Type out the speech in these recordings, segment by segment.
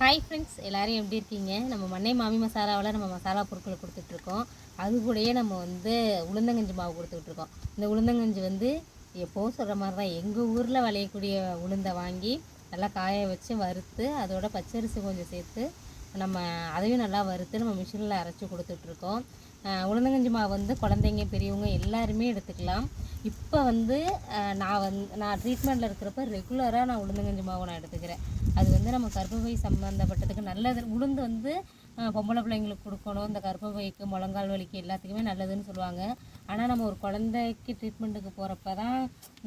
Hi friends எல்லோரும் எப்படி இருக்கீங்க? நம்ம மண்ணை மாமி மசாலாவில் நம்ம மசாலா பொருட்கள் கொடுத்துட்ருக்கோம் அது கூடயே நம்ம வந்து உளுந்தங்கஞ்சி மாவு கொடுத்துட்ருக்கோம் இந்த உளுந்தங்கஞ்சி வந்து எப்போவும் சொல்கிற மாதிரி தான் எங்கள் ஊரில் விளையக்கூடிய உளுந்தை வாங்கி நல்லா காய வச்சு வறுத்து அதோட பச்சரிசி கொஞ்சம் சேர்த்து நம்ம அதையும் நல்லா வறுத்து நம்ம மிஷினில் அரைச்சி கொடுத்துட்ருக்கோம் உளுந்தங்கஞ்சி மாவு வந்து குழந்தைங்க பெரியவங்க எல்லாருமே எடுத்துக்கலாம். இப்போ வந்து நான் வந்து நான் ட்ரீட்மெண்ட்டில் இருக்கிறப்ப ரெகுலராக நான் உளுந்தங்கஞ்சி மாவு நான் எடுத்துக்கிறேன். அது வந்து நம்ம கர்ப்பப்பை சம்மந்தப்பட்டதுக்கு நல்லது. உளுந்து வந்து பொம்பளை பிள்ளைங்களுக்கு கொடுக்கணும். இந்த கர்ப்பப்பைக்கு முழங்கால் வலிக்கு எல்லாத்துக்குமே நல்லதுன்னு சொல்லுவாங்க. ஆனால் நம்ம ஒரு குழந்தைக்கு ட்ரீட்மெண்ட்டுக்கு போகிறப்ப தான்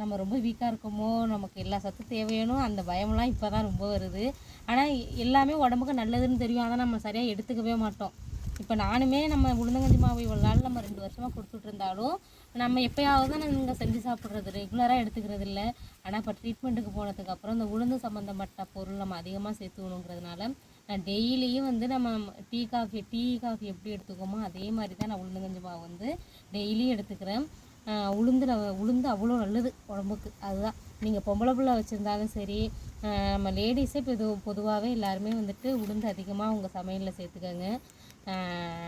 நம்ம ரொம்ப வீக்காக இருக்கோமோ நமக்கு எல்லா சத்து தேவையானோ அந்த பயம்லாம் இப்போ தான் ரொம்ப வருது. ஆனால் எல்லாமே உடம்புக்கு நல்லதுன்னு தெரியும். ஆனால் நம்ம சரியாக எடுத்துக்கவே மாட்டோம். இப்போ நானுமே நம்ம உளுந்தங்கஞ்சி மாவு இவ்வளோ நாள் நம்ம ரெண்டு வருஷமாக கொடுத்துட்டு இருந்தாலும் நம்ம எப்பயாவது தான் நாங்கள் செஞ்சு சாப்பிட்றது ரெகுலராக எடுத்துக்கிறது இல்லை. ஆனால் இப்போ ட்ரீட்மெண்ட்டுக்கு போனதுக்கு அப்புறம் இந்த உளுந்து சம்மந்தப்பட்ட பொருள் நம்ம அதிகமாக சேர்த்துக்கணுங்கிறதுனால நான் டெய்லியும் வந்து நம்ம டீ காஃபி டீ காஃபி எப்படி எடுத்துக்கோமோ அதே மாதிரி தான் நான் உளுந்தங்கஞ்சி மாவு வந்து டெய்லியும் எடுத்துக்கிறேன். உளுந்து நம்ம- உளுந்து அவ்வளோ நல்லது உடம்புக்கு. அதுதான். நீங்கள் பொம்பளை பிள்ளை வச்சுருந்தாலும் சரி நம்ம லேடிஸே பொது பொதுவாகவே எல்லாருமே வந்துட்டு உளுந்து அதிகமாக உங்கள் சமையலில் சேர்த்துக்கோங்க.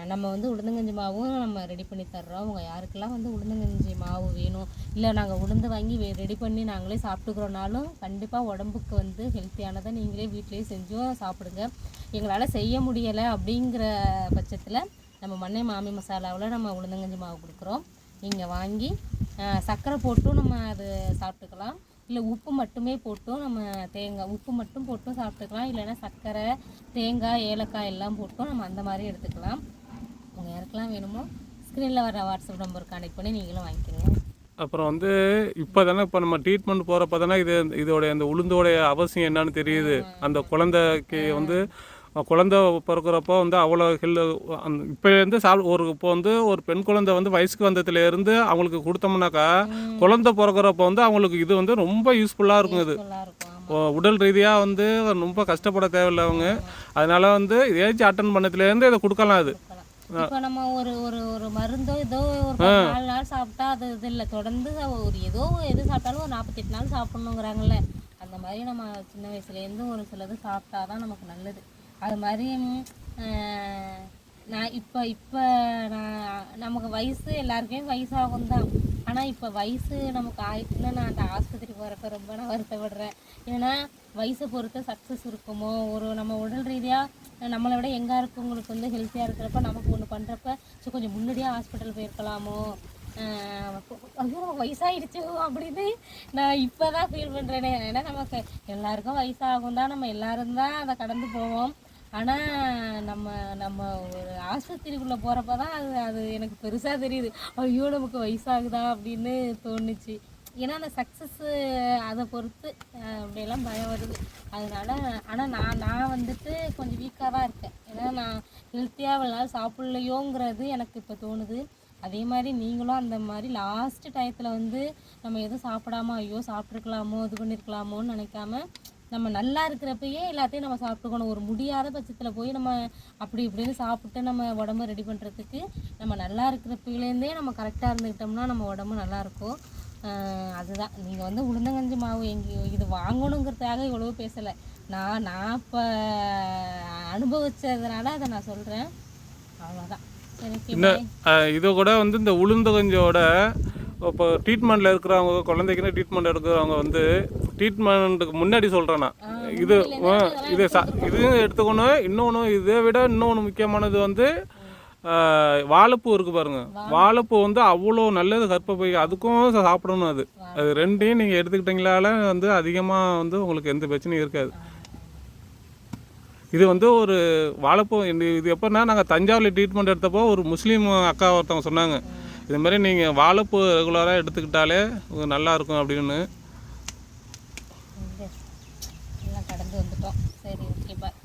நம்ம வந்து உளுந்தங்கஞ்சி மாவும் நம்ம ரெடி பண்ணி தர்றோம். உங்கள் யாருக்கெல்லாம் வந்து உளுந்தங்கஞ்சி மாவு வேணும்? இல்லை நாங்கள் உளுந்து வாங்கி ரெடி பண்ணி நாங்களே சாப்பிட்டுக்கிறோனாலும் கண்டிப்பாக உடம்புக்கு வந்து ஹெல்த்தியானதை நீங்களே வீட்லேயே செஞ்சும் சாப்பிடுங்க. எங்களால் செய்ய முடியலை அப்படிங்கிற பட்சத்தில் நம்ம மண்ணை மாமி மசாலாவில் நம்ம உளுந்தங்கஞ்சி மாவு கொடுக்குறோம். நீங்கள் வாங்கி சர்க்கரை போட்டும் நம்ம அது சாப்பிட்டுக்கலாம். இல்லை உப்பு மட்டுமே போட்டும் நம்ம தேங்காய் உப்பு மட்டும் போட்டும் சாப்பிட்டுக்கலாம். இல்லைன்னா சர்க்கரை தேங்காய் ஏலக்காய் எல்லாம் போட்டும் நம்ம அந்த மாதிரி எடுத்துக்கலாம். உங்கள் யாருக்கெல்லாம் வேணுமோ ஸ்க்ரீனில் வர வாட்ஸ்அப் நம்பர் கனெக்ட் பண்ணி நீங்களும் வாங்கிக்கோங்க. அப்புறம் வந்து இப்போ தானே இப்போ நம்ம ட்ரீட்மெண்ட் போகிறப்ப தானே இது இதோடைய அந்த உளுந்தோடைய அவசியம் என்னன்னு தெரியுது. அந்த குழந்தைக்கு வந்து குழந்தை பிறக்கிறப்போ வந்து அவ்வளோ ஹெல் அந்த இப்போ இருந்து சாப் ஒரு இப்போ வந்து ஒரு பெண் குழந்தை வந்து வயசுக்கு வந்ததுல இருந்து அவங்களுக்கு கொடுத்தோம்னாக்கா குழந்தை பிறக்கிறப்போ வந்து அவங்களுக்கு இது வந்து ரொம்ப யூஸ்ஃபுல்லாக இருக்கும் இது. உடல் ரீதியாக வந்து ரொம்ப கஷ்டப்பட தேவையில்ல அவங்க அதனால வந்து ஏஜ் அட்டன் பண்ணதுலேருந்து இதை கொடுக்கலாம் அது. இப்போ நம்ம ஒரு ஒரு ஒரு மருந்தோ ஏதோ ஒரு நாலு நாள் சாப்பிட்டா அது இது இல்லை. தொடர்ந்து ஒரு ஏதோ எது சாப்பிட்டாலும் ஒரு நாற்பத்தெட்டு நாள் சாப்பிட்ணுங்கிறாங்கல்ல. அந்த மாதிரி நம்ம சின்ன வயசுலேருந்து ஒரு சிலது சாப்பிட்டா தான் நமக்கு நல்லது. அது மாதிரி நான் இப்போ இப்போ நான் நமக்கு வயசு எல்லாருக்குமே வயசாகும் தான் ஆனால் இப்போ வயசு நமக்கு ஆயிடுச்சுன்னா நான் அந்த ஆஸ்பத்திரி போகிறப்ப ரொம்ப நான் வருத்தப்படுறேன். ஏன்னா வயசை பொறுத்து சக்ஸஸ் இருக்குமோ? ஒரு நம்ம உடல் ரீதியாக நம்மளை விட எங்கே இருக்கவங்களுக்கு வந்து ஹெல்த்தியாக இருக்கிறப்ப நமக்கு ஒன்று பண்ணுறப்ப ஸோ கொஞ்சம் முன்னாடியே ஹாஸ்பிட்டல் போயிருக்கலாமோ? ஆஹ் ஐயோ நமக்கு அப்படின்னு நான் இப்போ தான் ஃபீல் பண்ணுறேனே ஏன்னா நமக்கு எல்லாருக்கும் வயசாகும் தான் நம்ம எல்லாரும் தான் அதை கடந்து போவோம். ஆனால் நம்ம நம்ம ஒரு ஆஸ்பத்திரிக்குள்ளே போகிறப்ப தான் அது அது எனக்கு பெருசாக தெரியுது. ஐயோ நமக்கு வயசாகுதா அப்படின்னு தோணுச்சு. ஏன்னா அந்த சக்ஸஸ்ஸு அதை பொறுத்து அப்படியெல்லாம் பயம் வருது. அதனால ஆனால் நான் நான் வந்துட்டு கொஞ்சம் வீக்காக தான் இருக்கேன். ஏன்னா நான் ஹெல்த்தியாக இவ்வளோ சாப்பிட்லையோங்கிறது எனக்கு இப்போ தோணுது. அதே மாதிரி நீங்களும் அந்த மாதிரி லாஸ்ட்டு டயத்தில் வந்து நம்ம எதுவும் சாப்பிடாம ஐயோ சாப்பிட்ருக்கலாமோ இது பண்ணியிருக்கலாமோன்னு நினைக்காம நம்ம நல்லா இருக்கிறப்பயே எல்லாத்தையும் நம்ம சாப்பிட்டுக்கணும். ஒரு முடியாத பட்சத்தில் போய் நம்ம அப்படி இப்படின்னு சாப்பிட்டு நம்ம உடம்ப ரெடி பண்ணுறதுக்கு நம்ம நல்லா இருக்கிறப்பலேருந்தே நம்ம கரெக்டாக இருந்துக்கிட்டோம்னா நம்ம உடம்பு நல்லா இருக்கும். ஆஹ் அதுதான். நீங்கள் வந்து உளுந்தங்கஞ்சி மாவு எங்கே இது வாங்கணுங்கிறதுக்காக இவ்வளோ பேசலை. நான் நான் இப்போ அனுபவிச்சதுனால அதை நான் சொல்கிறேன் அவ்வளோதான் இது கூட வந்து இந்த உளுந்து கஞ்சியோட இப்போ ட்ரீட்மெண்ட்டில் இருக்கிறவங்க குழந்தைக்குன்னு ட்ரீட்மெண்ட் எடுக்கிறவங்க வந்து ட்ரீட்மெண்ட்டுக்கு முன்னாடி சொல்கிறேன் நான். இது இது சா இதையும் எடுத்துக்கணும். இன்னொன்று இதை விட இன்னொன்று முக்கியமானது வந்து வாழைப்பூ இருக்குது பாருங்க. வாழைப்பூ வந்து அவ்வளோ நல்லது கர்ப்பப்பை அதுக்கும் சாப்பிடணும் அது. அது ரெண்டையும் நீங்கள் எடுத்துக்கிட்டீங்களால வந்து அதிகமாக வந்து உங்களுக்கு எந்த பிரச்சனையும் இருக்காது. இது வந்து ஒரு வாழைப்பூ இது எப்போன்னா நாங்கள் தஞ்சாவூரில் ட்ரீட்மெண்ட் எடுத்தப்போ ஒரு முஸ்லீம் அக்கா ஒருத்தவங்க சொன்னாங்க. இது மாதிரி நீங்கள் வாழைப்பூ ரெகுலராக எடுத்துக்கிட்டாலே நல்லாயிருக்கும் நல்லா இருக்கும் அப்படின்னு. கடந்து வந்துட்டோம். சரி ஓகே பாய்